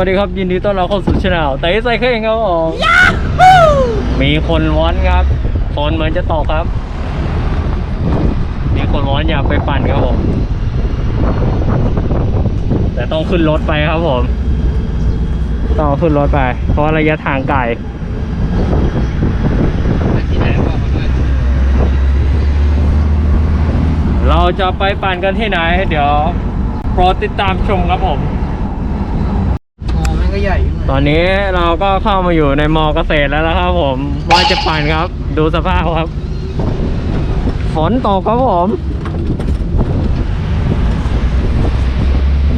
สวัสดีครับยินดีต้อนรับเข้าสู่ช anel ไต่ไซเคิลครับผมมีคนวอนครับฝนเหมือนจะตกครับ มีคนวอนอยากไปปั่นครับผม แต่ต้องขึ้นรถไปครับผม ต้องเอาขึ้นรถไป เพราะระยะทางไกลเราจะไปปั่นกันที่ไหน เดี๋ยวโปรดติดตามชมครับผมอ๋อแม่งก็ ใหญ่ตอนนี้เราก็เข้ามาอยู่ในมอเกษตรแล้วนะครับผมว่าจะปั่นครับ ดูสภาพครับ ฝนตกครับผม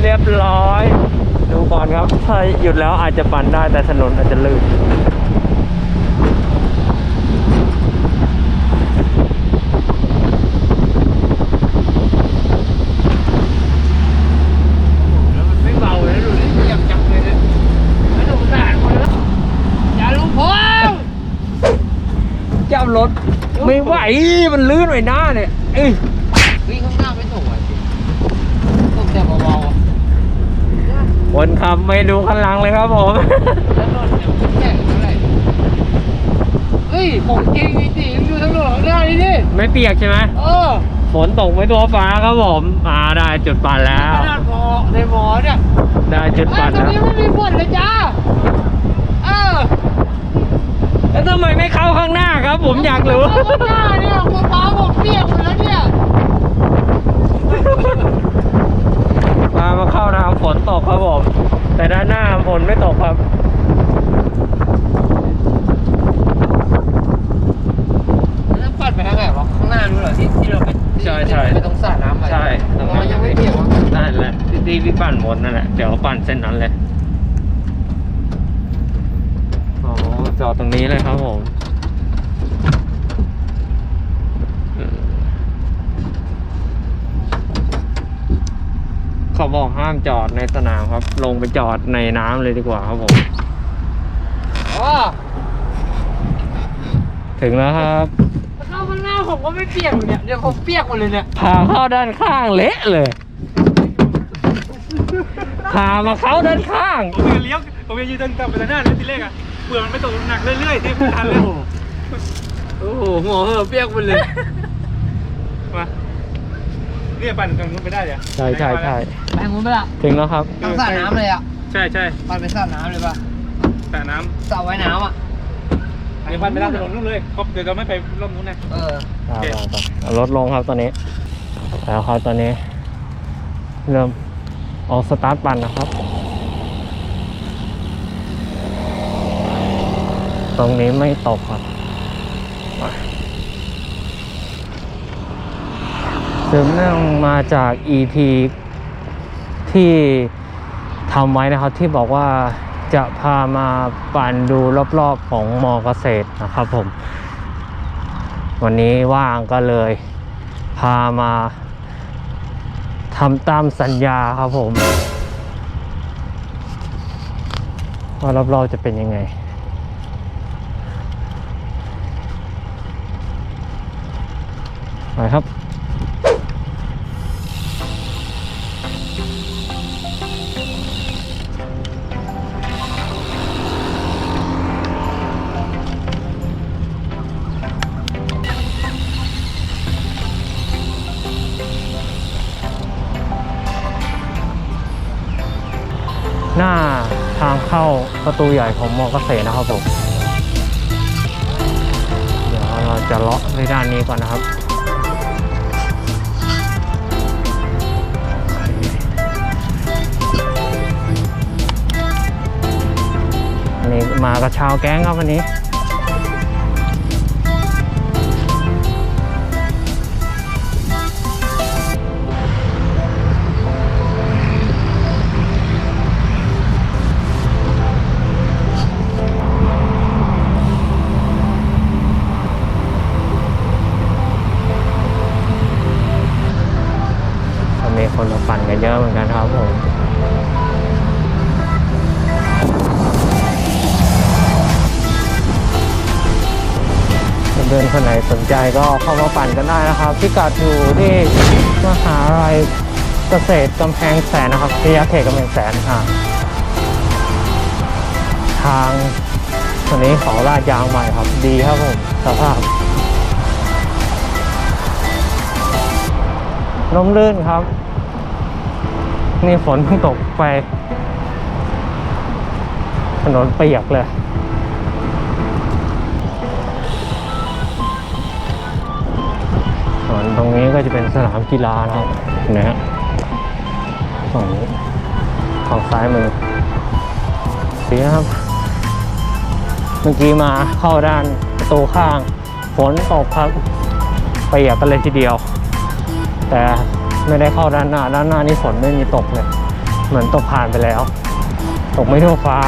เรียบร้อย ดูก่อนครับ ถ้าหยุดแล้วอาจจะปั่นได้แต่ถนนอาจจะลื่น แล้วมันไม่เบาเลยนะดูดิเหยียบจับเลยเนี่ยไม่ต้องสารคนแล้วอย่าลุงพง เจ้ารถไม่ไหว มันลื่นไปหน้าเนี่ยเอ้ยวิ่งข้างหน้าไม่ตกอะจริงตกแต่เบาๆอะคนขับไม่ดูข้างหลังเลยครับผม แล้วรถเนี่ยมันแข็งเท่าไหร่เฮ้ยของจริงจริงๆดูทั้งรถข้างหน้านี่ดิไม่เปียกใช่ไหมเออฝนตกไม่ทั่วฟ้าครับผมอ่าได้จุดปั่นแล้ขว นาดหมอในหมอเนี่ยได้จุดเอ้ปั่ยนตรงแล้ว นี้ไม่มีฝนเลยจ้าเออ แล้วทำไมไม่เข้าข้างหน้าครับ ผมอยากรู้ข้างหน้าเนี่ยหัวฟ้าผมเปียกหมดแล้วเนี่ยมามาเข้านะครับฝนตกครับผมแต่ด้านหน้าฝนไม่ตกครับแล้วปัดไปทางไหนวะข้างหน้านู้นเหรอที่ที่เราไปใช่ใช่ไปตรงสระน้ำไปใช่อ๋อยังไม่เปียกวะนั่นแหละที่ที่ที่ปั่นวนนั่นแหละเดี๋ยวปั่นเส้นนั้นเลยอ๋อ จอดตรงนี้เลยครับผมอืมเขาบอกห้ามจอดในสนามครับ ลงไปจอดในน้ำเลยดีกว่าครับผมอ๋อถึงแล้วครับเข้าข้างหน้าผมก็ไม่เปียกอยู่เนี่ยเดี๋ยวผมเปียกหมดเลยเนี่ยพาเข้าด้านข้างเละเลยพามาเข้าด้านข้างผมจะเลี้ยวผมจะยืนเดินกลับไปด้านหน้าเลยทีแรกอะ เปลือกมันไม่ตกหนักเรื่อยๆที่ไม่ทันเลยโอ้โหหัวเหอะเปียกหมดเลย มาเนี่ยปั่นตรงนู้นไปได้เลยใช่ใช่ใช่ไปงุ้นไปละถึงแล้วครับต้องสระน้ำเลยอะ ใช่ใช่ปั่นไปสระน้ำเลยป่ะสระน้สระว่ายน้ำอะำเดี๋ยวปั่นไปด้านถนนนู้นเลยครบเดี๋ยวเราไม่ไปรอบนู้นนะเอออ่าไปไปเอารถลงครับตอนนี้แล้วครับตอนนี้ เริ่มออกสตาร์ทปั่นนะครับ ตรงนี้ไม่ตกครับมาสืบเนื่องมาจาก EP ที่ทำไว้นะครับที่บอกว่าจะพามาปั่นดูรอบๆของมอเกษตรนะครับผม วันนี้ว่างก็เลย พามาทำตามสัญญาครับผม ว่ารอบๆจะเป็นยังไง ไปครับหน้าทางเข้าประตูใหญ่ของมอเกษตรนะครับผม เดี๋ยวเราจะเลาะไปด้านนี้ก่อนนะครับ มากับชาวแก๊งครับวันนี้ ก็เข้ามาปั่นกันได้นะครับพิกัดอยู่ที่มหาลัยเกษตรกำแพงแสนนะครับที่ยาเขตกำแพงแสนค่ะทางตัวนี้เขาลาดยางใหม่ครับ ดีครับผมสภาพลมลื่นครับ นี่ฝนเพิ่งตกไปถนนเปียกเลย ส่วนตรงนี้ก็จะเป็นสนามกีฬานะครับนะฮะฝั่งนี้ฝั่งซ้ายมือสีนะครับ เมื่อกี้มาเข้าด้านประตูข้างฝนตกครับเปียกกันเลยทีเดียว แต่ไม่ได้เข้าด้านหน้าด้านหน้านี่ฝนไม่มีตกเลย เหมือนตกผ่านไปแล้ว ตกไม่ทั่วฟ้า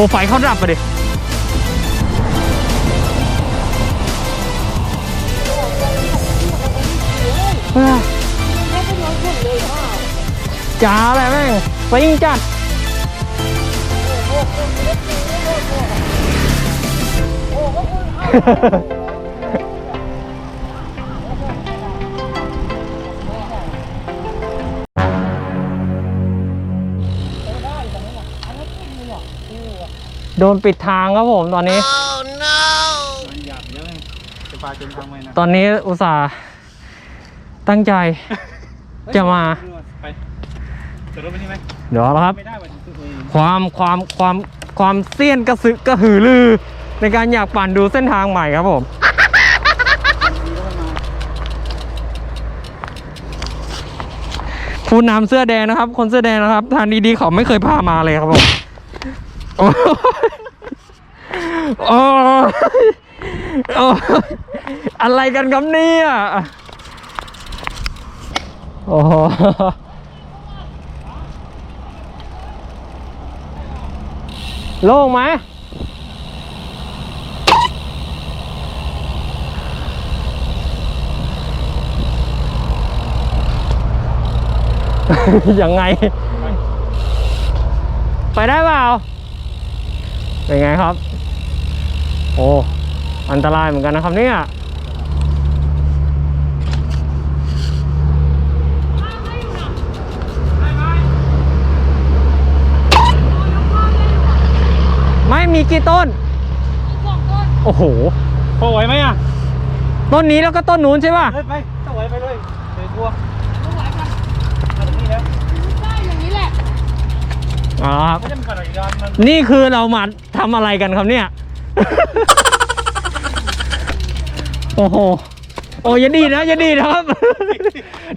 โอไฟเขาดับไปดิจ้าอะไรแม่งซิงจัดโดนปิดทางครับผมตอนนี้ มันหยาบเยอะเลยจะปลาจนทางไหมนะตอนนี้อุตส่าห์ตั้งใจ จะมา ไปจอดรถไปนี่ไหมเดี๋ยวแล้วครับ ไม่ได้วันนี้ตัวเองความความความความเสี้ยนกระสือกระหือรือ ในการอยากปั่นดูเส้นทางใหม่ครับผมผู้นำเสื้อแดงนะครับ คนเสื้อแดงนะครับ ทางดีๆเขาไม่เคยพามาเลยครับผม โอ้ยโอ้ยโอ้ยอะไรกันครับเนี่ยโอ้โหโล่งไหมยังไง ไปได้เปล่า เป็นไงครับ โอ้ อันตรายเหมือนกันนะครับเนี่ยไม่มีกี่ต้น โอ้โห พอไหวไหมอะ ต้นนี้แล้วก็ต้นนู้นใช่ป่ะเฮ้ยไปต้องไหวไปเลยเดี๋ยวกลัวมาตรงนี้แล้ว ได้อย่างนี้แหละ อ๋อครับ ไม่ได้มันกัดอะไรกันมันนี่คือเรามาทำอะไรกันครับเนี่ย โอ้โห โอ้ยอย่าดีนะอย่าดีนะครับ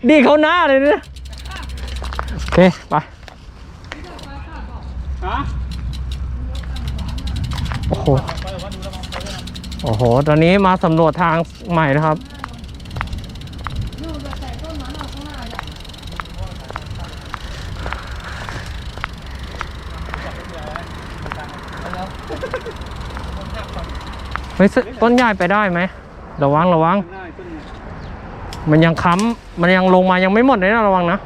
ดีเขาหน้าเลยนะ โอเค ไป ฮะโอ้โหไปเดี๋ยวว่าดูแล้วมองไปด้วยนะโอ้โห ตอนนี้มาสำรวจทางใหม่นะครับ ฮ้ยต้นใหญ่ไปได้ไหมระวังระวังหน้าไอ้ต้นเนี่ยมันยังค้ำมันยังลงมายังไม่หมดเลยนะระวังนะ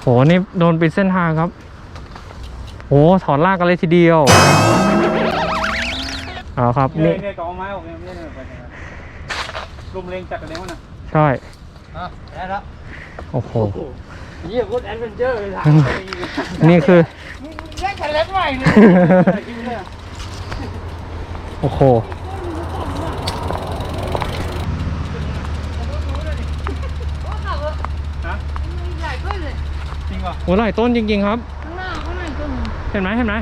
โหนี่โดนปิดเส้นทางครับโหถอนลากกันเลยทีเดียวเอาครับนี่นี่เนี่ยก็เอาไม้ออกเนี่ยไม่ได้ไปไหนนะลมแรงจัดกันแล้วนะใช่อะได้แล้วโอ้โหเยี่ยมพูดแอดเวนเจอร์เลยล่ะนี่คือได้คันเล็กใหม่เลยใส่คิ้วเลย อะโอ้โหฮะใหญ่ขึ้นเลยจริงป่ะโหหลายต้นจริง ๆ ครับ ข้างหน้าข้างในต้นหนึ่งเห็นไหมเห็นไหม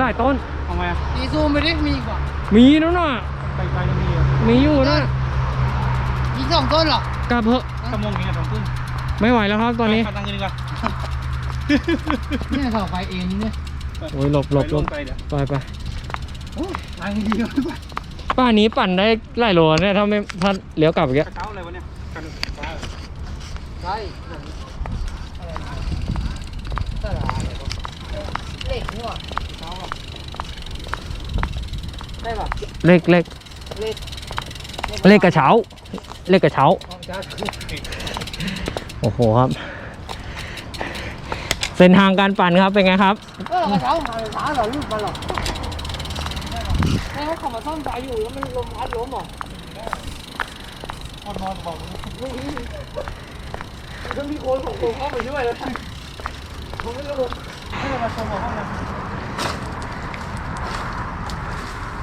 หลายต้นเทำไมอะตีซูมไปดิมีอีกว่ามีนู่นน่ะ ไกลๆยังมีอะมีอยู่นะมีสองต้นเหรอกลับเถอะชั่วโมงนี้สองทุ่มไม่ไหวแล้วครับตอนนี้ ไปตั้งกันดีกว่าเนี่ยเสาไฟเอ็นนี่เนี่ยโอ้ยหลบหลบหลบไปเดี๋ยวไปไป โอ้ทางดีกว่าป้านี้ปั่นได้หลายโลเนี่ยถ้าไม่ถ้าเลี้ยวกลับอีกกอะระเช้าอะไรวะเนี่ยกันฟ้าใช่อะไรนะตลาดอะไรวะเล็กนี่หว่าเขาอะได้ป่ะเล็กเล็กเล็กเล็กกระเช้าเล็กกระเช้าของจ้า โอ้โหครับ เส้นทางการปั่นครับเป็นไงครับ เออกระเช้ามาเลยช้าเหรอลูกมาหรอ แม่เขาขับมาซ่อมใจอยู่แล้วมันลมพัดล้มเหรอคนนอนบอกถ้ามีคนของตัวเข้าไปช่วยแล้วผมไม่รู้ให้มาชมหัวห้องนะ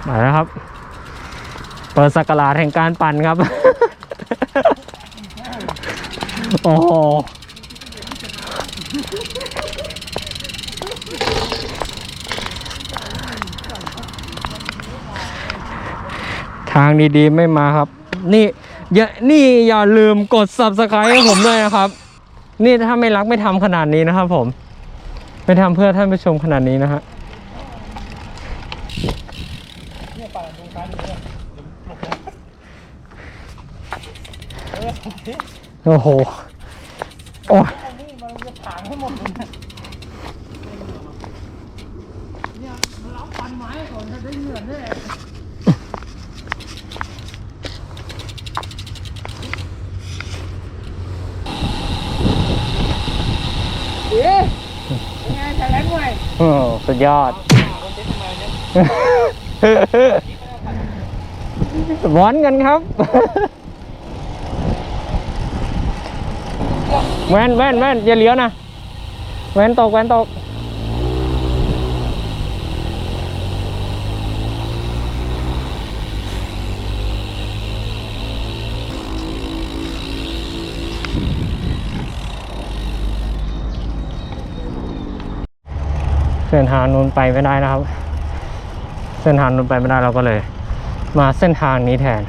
มาแล้วครับ เปิดสักราชแห่งการปั่นครับ โอ้โหางดีๆไม่มาครับ นี่อย่านี่อย่าลืมกด subscribe ให้ผมด้วยนะครับ นี่ถ้าไม่รักไม่ทำขนาดนี้นะครับ ผม ไม่ทำเพื่อท่านผู้ชมขนาดนี้นะฮะโอ้โห โอ้ยเนี่ยมันรับฟันไม้ก่อนจะได้เงื่อแน่เอ๊ะเป็นไงแฉลงหน่อย โอ้ สุดยอดวอนกันครับ แว่นแว่นแว่นอย่าเลี้ยวนะ แว่นตก แว่นตก เส้นทางนู้นไปไม่ได้นะครับ เส้นทางนู้นไปไม่ได้เราก็เลย มาเส้นทางนี้แทน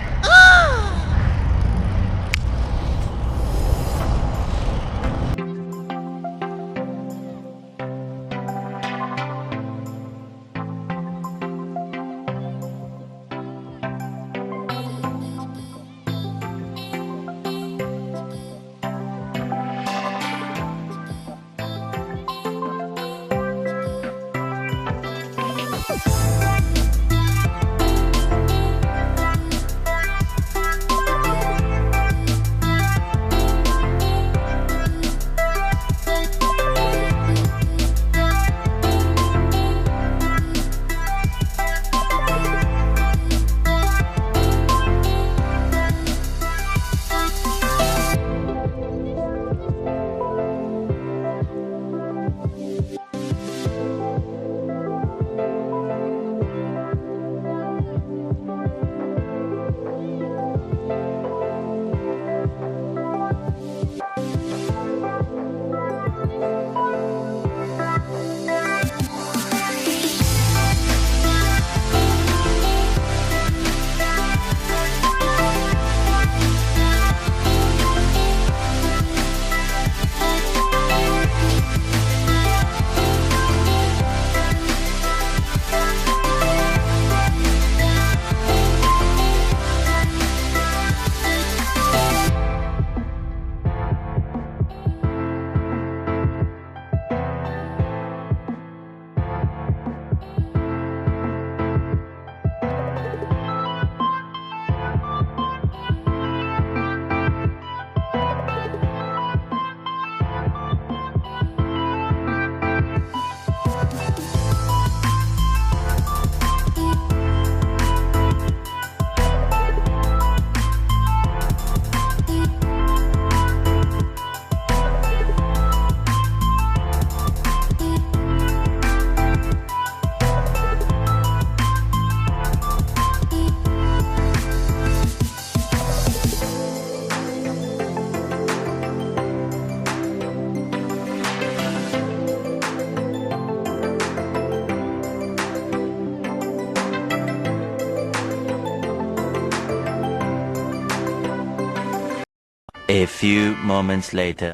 A few moments later.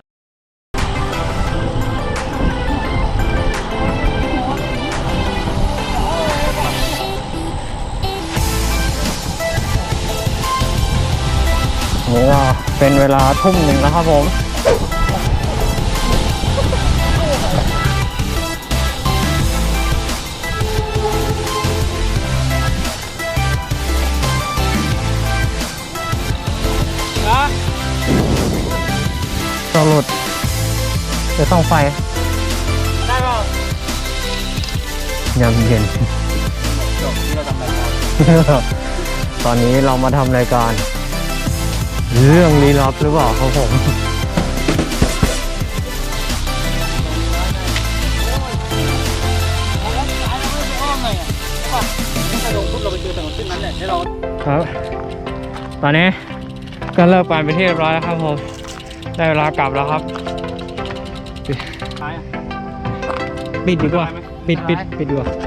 นี่ก็เป็นเวลาทุ่มหนึ่งแล้วครับผม สรุปจะต้องไฟได้เปล่ายามเย็น จบที่เราทำรายการตอนนี้เรามาทำรายการ เรื่องลี้ลับหรือเปล่าครับผมอ้อมไงอะใช่ป่ะถ้าลงปุ๊บเราไปเจอถนนเส้นนั้นแหละให้เราครับ ตอนนี้ก็เลิกปั่นไปที่เรียบร้อยแล้วครับผม ได้เวลากลับแล้วครับท้ายอะปิดดีกว่า ปิดปิดปิดดีกว่า